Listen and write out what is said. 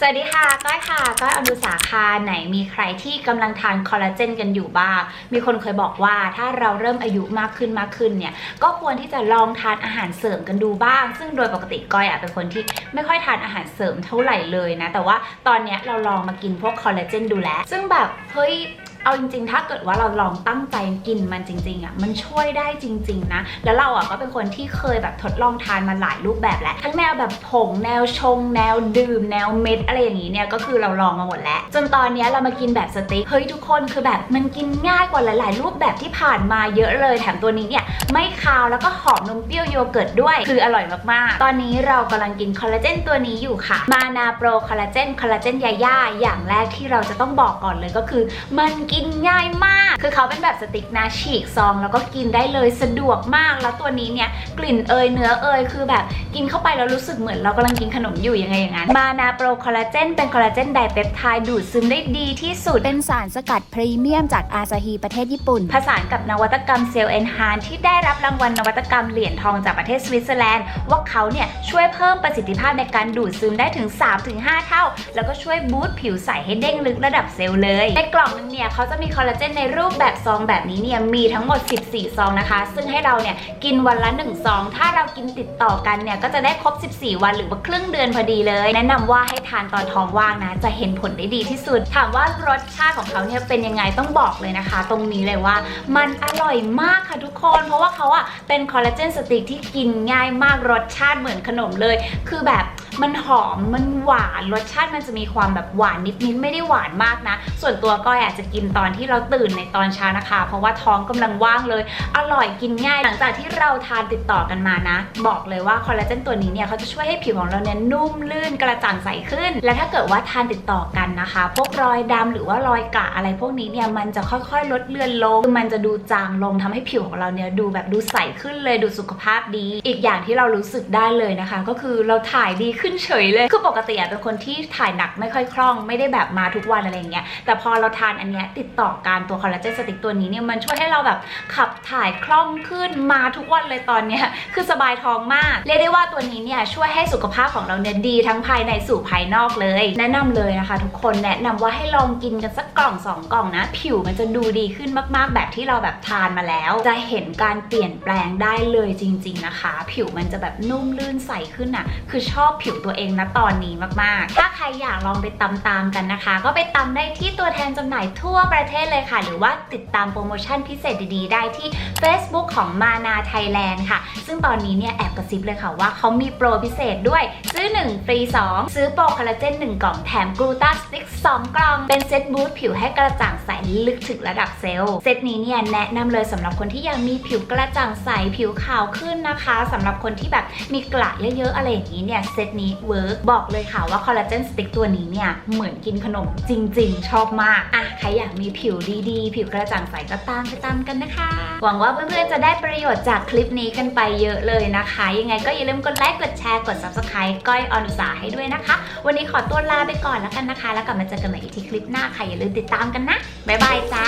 สวัสดีค่ะ ก้อยค่ะ ก้อยอนุสาคาไหนมีใครที่กำลังทานคอลลาเจนกันอยู่บ้าง มีคนเคยบอกว่าถ้าเราเริ่มอายุมากขึ้นมากขึ้นเนี่ย ก็ควรที่จะลองทานอาหารเสริมกันดูบ้าง ซึ่งโดยปกติก้อยอะเป็นคนที่ไม่ค่อยทานอาหารเสริมเท่าไหร่เลยนะ แต่ว่าตอนเนี้ยเราลองมากินพวกคอลลาเจนดูแล้ว ซึ่งแบบเฮ้ย เอาจริงๆ ถ้าเกิดว่าเราลองตั้งใจกินมันจริงๆอะมันช่วยได้จริง ๆนะ แล้วเราอะก็เป็นคนที่เคยแบบทดลองทานมาหลายรูปแบบแล้วทั้งแนวแบบผงแนวชง แนวดื่ม แนวเม็ดอะไรอย่างนี้เนี่ยก็คือเราลองมาหมดแล้ว จนตอนนี้เรามากินแบบสติ๊กเฮ้ยทุกคนคือแบบมันกินง่ายกว่าหลาย ๆ รูปแบบที่ผ่านมาเยอะเลยแถมตัวนี้เนี่ยไม่คาวแล้วก็หอมนมเปรี้ยวโยเกิร์ตด้วย คืออร่อยมากๆ ตอนนี้เรากำลังกินคอลลาเจนตัวนี้อยู่ค่ะมานาโปรคอลลาเจนคอลลาเจนยาย่าอย่างแรกที่เราจะต้องบอกก่อนเลยก็คือมันกินินง่ายมาก คือเขาเป็นแบบสติ๊กนะฉีกซอง แล้วก็กินได้เลยสะดวกมาก แล้วตัวนี้เนี่ยกลิ่นเอยเนื้อเอยคือแบบกินเข้าไปแล้วรู้สึกเหมือนเรากำลังกินขนมอยู่ยังไงอย่างนั้นมานาโปรคอลลาเจนเป็นคอลลาเจนไดเปปไทด์ดูดซึมได้ดีที่สุด เป็นสารสกัดพรีเมียมจากอาซาฮีประเทศญี่ปุ่น ผสานกับนวัตกรรมเซลล์เอนฮานที่ได้รับรางวัลนวัตกรรมเหรียญทองจากประเทศสวิตเซอร์แลนด์ ว่าเขาเนี่ยช่วยเพิ่มประสิทธิภาพในการดูดซึมได้ถึง 3-5 เท่า แล้วก็ช่วยบูสต์ผิวใสให้เด้งลึกระดับเซลล์เลย ในกล่องนึงเนี่ยเขาจะมีคอลลาเจนในรูปแบบซองแบบนี้เนี่ยมีทั้งหมด 14 ซองนะคะ ซึ่งให้เราเนี่ยกินวันละ 1 ซอง ถ้าเรากินติดต่อกันเนี่ยก็จะได้ครบ 14 วันหรือว่าครึ่งเดือนพอดีเลย แนะนำว่าให้ทานตอนท้องว่างนะ จะเห็นผลได้ดีที่สุด ถามว่ารสชาติของเขาเนี่ยเป็นยังไงต้องบอกเลยนะคะ ตรงนี้เลยว่ามันอร่อยมากค่ะทุกคน เพราะว่าเขาอะเป็นคอลลาเจนสติกที่กินง่ายมากรสชาติเหมือนขนมเลย คือแบบมันหอมมันหวานรสชาติมันจะมีความแบบหวานนิดๆไม่ได้หวานมากนะ ส่วนตัวก็อยากจะกินตอนที่เราตื่นในตอนเช้านะคะ เพราะว่าท้องกำลังว่างเลย อร่อยกินง่าย หลังจากที่เราทานติดต่อกันมานะ บอกเลยว่าคอลลาเจนตัวนี้เนี่ยเขาจะช่วยให้ผิวของเราเนี่ยนุ่มลื่นกระจ่างใสขึ้น และถ้าเกิดว่าทานติดต่อกันนะคะ พวกรอยดำหรือว่ารอยกระอะไรพวกนี้เนี่ยมันจะค่อยๆ ลดเลือนลง มันจะดูจางลงทำให้ผิวของเราเนี่ยดูแบบดูใสขึ้นเลยดูสุขภาพดี อีกอย่างที่เรารู้สึกได้เลยนะคะ ก็คือเราถ่ายดีขึ้นเฉยเลย คือปกติเป็นคนที่ถ่ายหนักไม่ค่อยคล่อง ไม่ได้แบบมาทุกวันอะไรอย่างเงี้ย แต่พอเราทานอันเนี้ยติดต่อการตัวคอลลาเจนสติกตัวนี้เนี่ยมันช่วยให้เราแบบขับถ่ายคล่องขึ้นมาทุกวันเลยตอนเนี้ยคือสบายท้องมาก เรียกได้ว่าตัวนี้เนี่ยช่วยให้สุขภาพของเราเนี่ยดีทั้งภายในสู่ภายนอกเลย แนะนำเลยนะคะ ทุกคนแนะนำว่าให้ลองกินกันสักกล่องสองกล่องนะ ผิวมันจะดูดีขึ้นมากๆ แบบที่เราแบบทานมาแล้ว จะเห็นการเปลี่ยนแปลงได้เลยจริง ๆนะคะ ผิวมันจะแบบนุ่มลื่นใสขึ้นอะคือชอบผิวตัวเองนะตอนนี้มากๆ ถ้าใครอยากลองไปตำตามกันนะคะ ก็ไปตำได้ที่ตัวแทนจำหน่ายทั่วประเทศเลยค่ะ หรือว่าติดตามโปรโมชั่นพิเศษดีๆ ได้ที่ Facebook ของมานาไทยแลนด์ค่ะ ซึ่งตอนนี้เนี่ยแอบกระซิบเลยค่ะว่าเขามีโปรพิเศษด้วย ซื้อ 1 ฟรี 2 ซื้อโปรคอลลาเจน 1 กล่องแถมกลูตาสติ๊ก2 กล่อง เป็นเซตบูสต์ผิวให้กระจ่างใสลึกถึงระดับเซลล์ เซตนี้เนี่ยแนะนำเลยสำหรับคนที่อยากมีผิวกระจ่างใสผิวขาวขึ้นนะคะสำหรับคนที่แบบมีกระเยอะๆอะไรอย่างนี้เนี่ยเซตนี้เวิร์กบอกเลยค่ะว่าคอลลาเจนสติ๊กตัวนี้เนี่ยเหมือนกินขนมจริง ๆ ชอบมากอะใครอยากมีผิวดีๆ ผิวกระจ่างใสก็ตามไปตามกันนะคะ หวังว่าเพื่อนๆจะได้ประโยชน์จากคลิปนี้กันไปเยอะเลยนะคะ ยังไงก็อย่าลืมกดไลค์กดแชร์กด subscribe ก้อยอนุสาให้ด้วยนะคะ วันนี้ขอตัวลาไปก่อนแล้วกันนะคะ แล้วกลับมาเจอกันใหม่อีกที่คลิปหน้าค่ะอย่าลืมติดตามกันนะบ๊ายบายจ้า